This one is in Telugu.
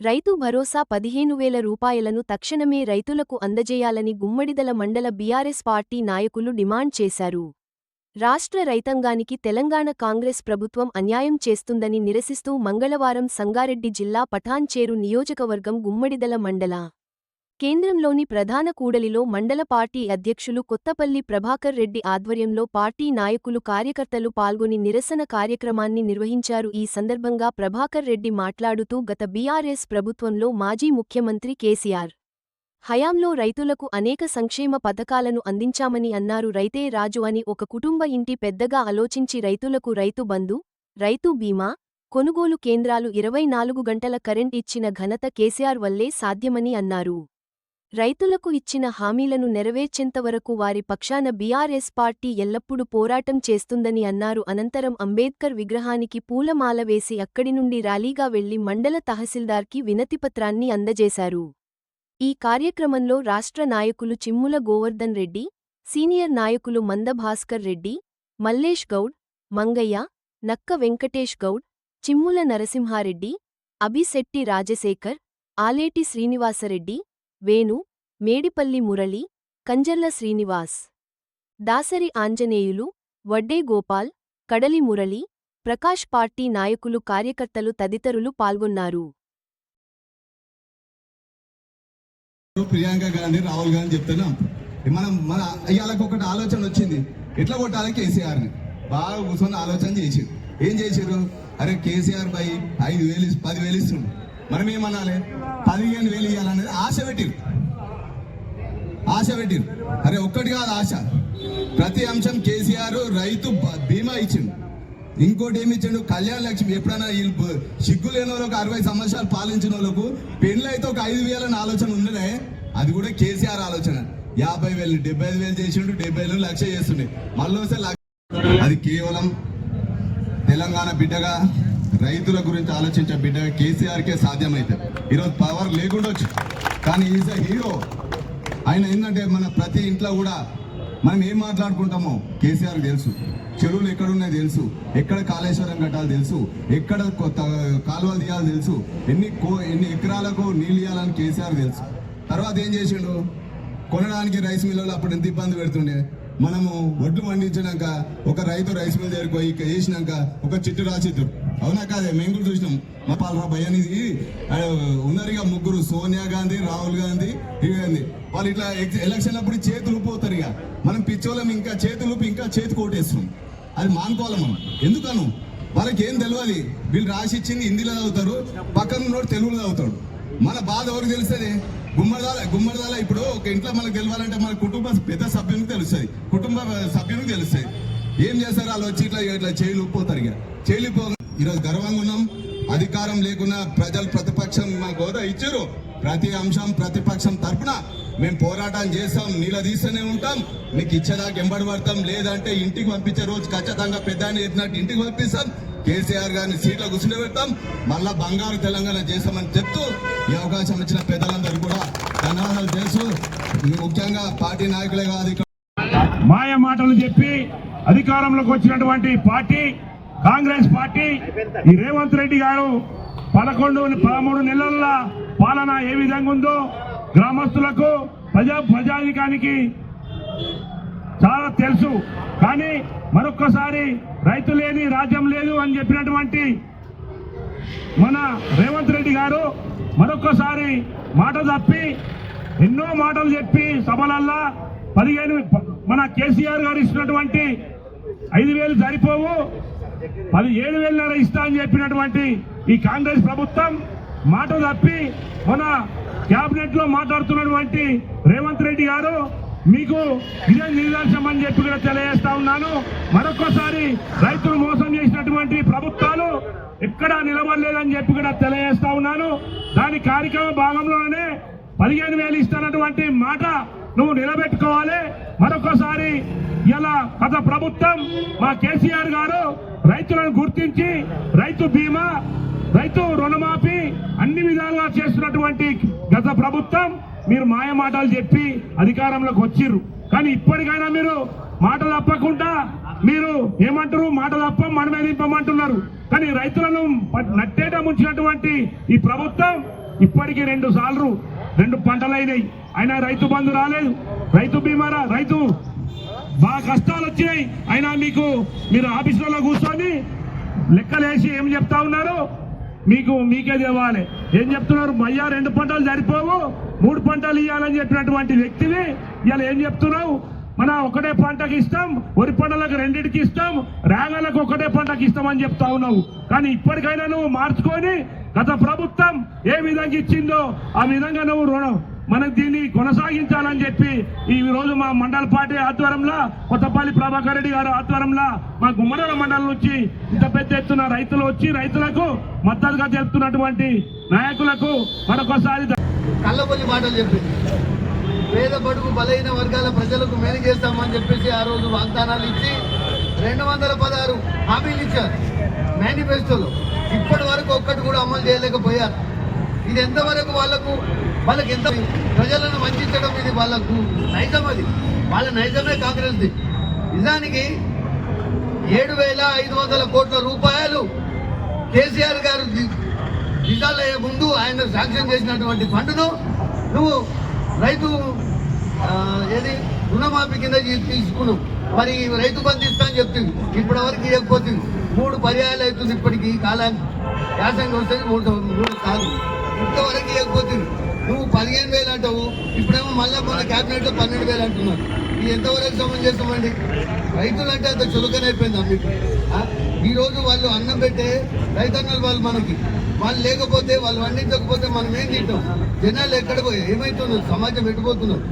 రైతు భరోసా పదిహేను వేల రూపాయలను తక్షణమే రైతులకు అందజేయాలని గుమ్మడిదల మండల బీఆర్ఎస్ పార్టీ నాయకులు డిమాండ్ చేశారు. రాష్ట్ర రైతాంగానికి తెలంగాణ కాంగ్రెస్ ప్రభుత్వం అన్యాయం చేస్తుందని నిరసిస్తూ మంగళవారం సంగారెడ్డి జిల్లా పఠాన్చేరు నియోజకవర్గం గుమ్మడిదల మండల కేంద్రంలోని ప్రధాన కూడలిలో మండల పార్టీ అధ్యక్షులు కొత్తపల్లి ప్రభాకర్ రెడ్డి ఆధ్వర్యంలో పార్టీ నాయకులు కార్యకర్తలు పాల్గొని నిరసన కార్యక్రమాన్ని నిర్వహించారు. ఈ సందర్భంగా ప్రభాకర్ రెడ్డి మాట్లాడుతూ గత బీఆర్ఎస్ ప్రభుత్వంలో మాజీ ముఖ్యమంత్రి కేసీఆర్ హయాంలో రైతులకు అనేక సంక్షేమ పథకాలను అందించామని అన్నారు. రైతే రాజు అని ఒక కుటుంబ ఇంటి పెద్దగా ఆలోచించి రైతులకు రైతు బంధు రైతు బీమా కొనుగోలు కేంద్రాలు ఇరవై నాలుగు గంటల కరెంట్ ఇచ్చిన ఘనత కేసీఆర్ వల్లే సాధ్యమని అన్నారు. రైతులకు ఇచ్చిన హామీలను నెరవేర్చేంతవరకు వారి పక్షాన బీఆర్ఎస్ పార్టీ ఎల్లప్పుడూ పోరాటం చేస్తుందని అన్నారు. అనంతరం అంబేద్కర్ విగ్రహానికి పూలమాల వేసి అక్కడి నుండి ర్యాలీగా వెళ్ళి మండల తహసీల్దార్కి వినతిపత్రాన్ని అందజేశారు. ఈ కార్యక్రమంలో రాష్ట్ర నాయకులు చిమ్ముల గోవర్ధన్ రెడ్డి సీనియర్ నాయకులు మంద భాస్కర్ రెడ్డి మల్లేష్ గౌడ్ మంగయ్య నక్క వెంకటేష్ గౌడ్ చిమ్ముల నరసింహారెడ్డి అభిశెట్టి రాజశేఖర్ ఆలేటి శ్రీనివాసరెడ్డి వేణు మేడిపల్లి మురళి కంజర్ల శ్రీనివాస్ దాసరి ఆంజనేయులు వడ్డే గోపాల్ కడలి మురళి ప్రకాష్ పార్టీ నాయకులు కార్యకర్తలు తదితరులు పాల్గొన్నారు. ప్రియాంక గాంధీ రాహుల్ గాంధీ చెప్తున్నాం మనం మన అయ్యాలకు ఒకటి ఆలోచన వచ్చింది. ఎట్లా కొట్టాలి కేసీఆర్ని? బాగా కూర్చొని ఆలోచన చేసి ఏం చేశారు అరే కేసీఆర్ పై ఐదు వేలు పదివేలు పది మనం ఏమనాలి పదిహేను వేలు ఇవ్వాలనేది ఆశ పెట్టిరు. ఆశ పెట్టిరు. అరే ఒక్కటి కాదు ఆశ. ప్రతి అంశం కేసీఆర్ రైతు బీమా ఇచ్చిండు. ఇంకోటి ఏమి ఇచ్చిండు? కళ్యాణ లక్ష్మి. ఎప్పుడైనా వీళ్ళు సిగ్గు లేని వాళ్ళకు అరవై సంవత్సరాలు పాలించిన వాళ్ళకు పెళ్ళి అయితే ఒక ఐదు వేలని ఆలోచన ఉండలే అది కూడా కేసీఆర్ ఆలోచన. యాభై వేలు డెబ్బై ఐదు వేలు చేసిండు డెబ్బై వేలు లక్ష చేస్తుండే. మళ్ళీ వస్తే లక్ష అది కేవలం తెలంగాణ బిడ్డగా రైతుల గురించి ఆలోచించే బిడ్డ కేసీఆర్కే సాధ్యమైతే ఈరోజు పవర్ లేకుండొచ్చు కానీ ఈజ్ అ హీరో. ఆయన ఏంటంటే మన ప్రతి ఇంట్లో కూడా మనం ఏం మాట్లాడుకుంటామో కేసీఆర్ తెలుసు. చెరువులు ఎక్కడున్నాయి తెలుసు. ఎక్కడ కాళేశ్వరం కట్టాలి తెలుసు. ఎక్కడ కొత్త కాలువలు తీయాలి తెలుసు. ఎన్ని కో ఎన్ని ఎకరాలకు నీళ్ళు ఇవ్వాలని కేసీఆర్ తెలుసు. తర్వాత ఏం చేసిండు? కొనడానికి రైస్ మిల్లులు అప్పుడు ఎంత ఇబ్బంది పెడుతుండే? మనము వడ్లు పండించినాక ఒక రైతు రైస్ మిల్ దగ్గరికి పోయి వేసినాక ఒక చిట్టు రాసిద్దాం అవునా కాదే మేము కూడా చూసినాం. మా పాలరా భయ అనేది ఉన్నారు ఇక ముగ్గురు సోనియా గాంధీ రాహుల్ గాంధీ ఇవన్నీ వాళ్ళు ఇట్లా ఎలక్షన్ అప్పుడు చేతులు ఊపోతారు ఇక. మనం పిచ్చోళ్ళం ఇంకా చేతులు ఊపి ఇంకా చేతి కోటేస్తున్నాం అది మానుకోవాలి మనం. ఎందుకను? వాళ్ళకి ఏం తెలియదు వీళ్ళు రాసి ఇచ్చింది హిందీలో చదువుతారు పక్కన ఉన్నోడు తెలుగులో చదువుతాడు. మన బాధ ఎవరికి తెలుస్తుంది? గుమ్మడిదాల గుమ్మడిదాల ఇప్పుడు ఒక ఇంట్లో మనకు గెలవాలంటే మన కుటుంబ పెద్ద సభ్యునికి తెలుస్తుంది. కుటుంబ సభ్యునికి తెలుస్తుంది. ఏం చేస్తారు? వాళ్ళు వచ్చి ఇట్లా ఇట్లా చేయలు ఉప్పోతారు ఇక. చేయలు ఈరోజు గర్వంగా ఉన్నాం అధికారం లేకున్నా ప్రజలు ప్రతిపక్షం మా హోదా ఇచ్చారు. ప్రతి అంశం ప్రతిపక్షం తరఫున మేము పోరాటం చేస్తాం నిలదీస్తూనే ఉంటాం. మీకు ఇచ్చేదాకా ఎంబడి పడతాం లేదంటే ఇంటికి పంపించే రోజు ఖచ్చితంగా పెద్ద చెప్పినట్టు ఇంటికి పంపిస్తాం. కేసీఆర్ గారిని సీట్లో కూర్చుని పెడతాం. మళ్ళా బంగారు తెలంగాణ చేస్తామని చెప్తూ ఈ అవకాశం ఇచ్చిన పెద్దలందరూ కూడా ధన్యవాదాలు తెలుసు ముఖ్యంగా పార్టీ నాయకులే కాదు మాయ మాటలు చెప్పి అధికారంలోకి వచ్చినటువంటి పార్టీ కాంగ్రెస్ పార్టీ ఈ రేవంత్ రెడ్డి గారు పదకొండు పదమూడు నెలల పాలన ఏ విధంగా ఉందో గ్రామస్తులకు ప్రజా ప్రజాధికానికి చాలా తెలుసు. కానీ మరొక్కసారి రైతు లేని రాజ్యం లేదు అని చెప్పినటువంటి మన రేవంత్ రెడ్డి గారు మరొక్కసారి మాట తప్పి ఎన్నో మాటలు చెప్పి సభలల్లా పదిహేను మన కేసీఆర్ గారు ఇచ్చినటువంటి ఐదు వేలు సరిపోవు. పది ఏడు ఇస్తా అని చెప్పినటువంటి ఈ కాంగ్రెస్ ప్రభుత్వం మాట తప్పి మన క్యాబినెట్లో మాట్లాడుతున్నటువంటి రేవంత్ రెడ్డి గారు మీకు ఇదే నిదర్శనం అని చెప్పి కూడా తెలియజేస్తా ఉన్నాను. మరొకసారి రైతులు మోసం చేసినటువంటి ప్రభుత్వాలు ఎక్కడా నిలబడలేదని చెప్పి కూడా తెలియజేస్తా ఉన్నాను. దాని కార్యక్రమ భాగంలోనే పదిహేను వేలు ఇస్తున్నటువంటి మాట నువ్వు నిలబెట్టుకోవాలి. మరొకసారి ఇలా గత ప్రభుత్వం మా కేసీఆర్ గారు రైతులను గుర్తించి రైతు బీమా రైతు రుణమాఫీ అన్ని విధాలుగా చేస్తున్నటువంటి గత ప్రభుత్వం మీరు మాయ మాటలు చెప్పి అధికారంలోకి వచ్చిర్రు. కానీ ఇప్పటికైనా మీరు మాటలు తప్పకుండా మీరు ఏమంటారు మాటలు తప్ప మనమే దింపమంటున్నారు కానీ రైతులను నట్టేట ముంచినటువంటి ఈ ప్రభుత్వం ఇప్పటికీ రెండు సార్లు రెండు పంటలు అయినాయి అయినా రైతు బంధు రాలేదు. రైతు బీమారా రైతు బాగా కష్టాలు వచ్చినాయి. అయినా మీకు మీరు ఆఫీసులో కూర్చొని లెక్కలేసి ఏం చెప్తా ఉన్నారు? మీకు మీకే తెవాలి ఏం చెప్తున్నారు? మయ్యా రెండు పంటలు సరిపోవు. మూడు పంటలు ఇవ్వాలని చెప్పినటువంటి వ్యక్తివి. ఇవాళ ఏం చెప్తున్నావు? మన ఒకటే పంటకి ఇస్తాం. వరి పంటలకు రెండింటికి ఇస్తాం. రాగాలకు ఒకటే పంటకి ఇస్తామని చెప్తా ఉన్నావు. కానీ ఇప్పటికైనా నువ్వు మార్చుకొని గత ప్రభుత్వం ఏ విధంగా ఇచ్చిందో ఆ విధంగా నువ్వు రుణం మనకు దీన్ని కొనసాగించాలని చెప్పి ఈ రోజు మా మండల పార్టీ ఆధ్వర్యంలో కొత్తపల్లి ప్రభాకర్ రెడ్డి గారు ఆధ్వర్యంలో మా గుమ్మడల మండలం నుంచి ఇంత పెద్ద ఎత్తున రైతులు వచ్చి రైతులకు మద్దతుగా తెలుపుతున్నటువంటి నాయకులకు మరొకసారి కళ్ళబొల్లి మాటలు చెప్పింది. పేద బడుగు బలహీన వర్గాల ప్రజలకు మేలు చేస్తామని చెప్పేసి ఆ రోజు వాగ్దానాలు ఇచ్చి రెండు వందల పదహారు హామీలు ఇచ్చారు. మేనిఫెస్టోలో ఇప్పటి వరకు అమలు చేయలేకపోయారు. ఇది ఎంతవరకు వాళ్ళకు వాళ్ళకి ఎంత ప్రజలను వంచడం ఇది వాళ్ళకు నైజం అది. వాళ్ళ నైజమే కాంగ్రెస్ది నిజానికి ఏడు వేల ఐదు వందల కోట్ల రూపాయలు కేసీఆర్ గారు ది- అయ్యే ముందు ఆయన శాంక్షన్ చేసినటువంటి ఫండ్ను నువ్వు రైతు ఏది రుణమాఫీ కింద తీసుకున్నావు. మరి రైతు బంధు ఇస్తా అని చెప్తుంది ఇప్పటి వరకు ఇవ్వకపోతుంది మూడు పర్యాయాలు ఇప్పటికీ కాలానికి యాసంగి వస్తే మూడు మూడు కాదు ఇంతవరకు ఇవ్వకపోతుంది నువ్వు పదిహేను వేలు అంటావు. ఇప్పుడేమో మళ్ళీ మన క్యాబినెట్లో పన్నెండు వేలు అంటున్నారు. ఇది ఎంతవరకు సమంజసమండి రైతులు అంటే అంత చులకనైపోయింది మీకు? ఈరోజు వాళ్ళు అన్నం పెట్టే రైతన్నలు వాళ్ళు మనకి. వాళ్ళు లేకపోతే వాళ్ళు వండించకపోతే మనం ఏం తింటాం? జనాలు ఎక్కడ పోయి? ఏమవుతున్నారు సమాజం ఎట్టుపోతున్నారు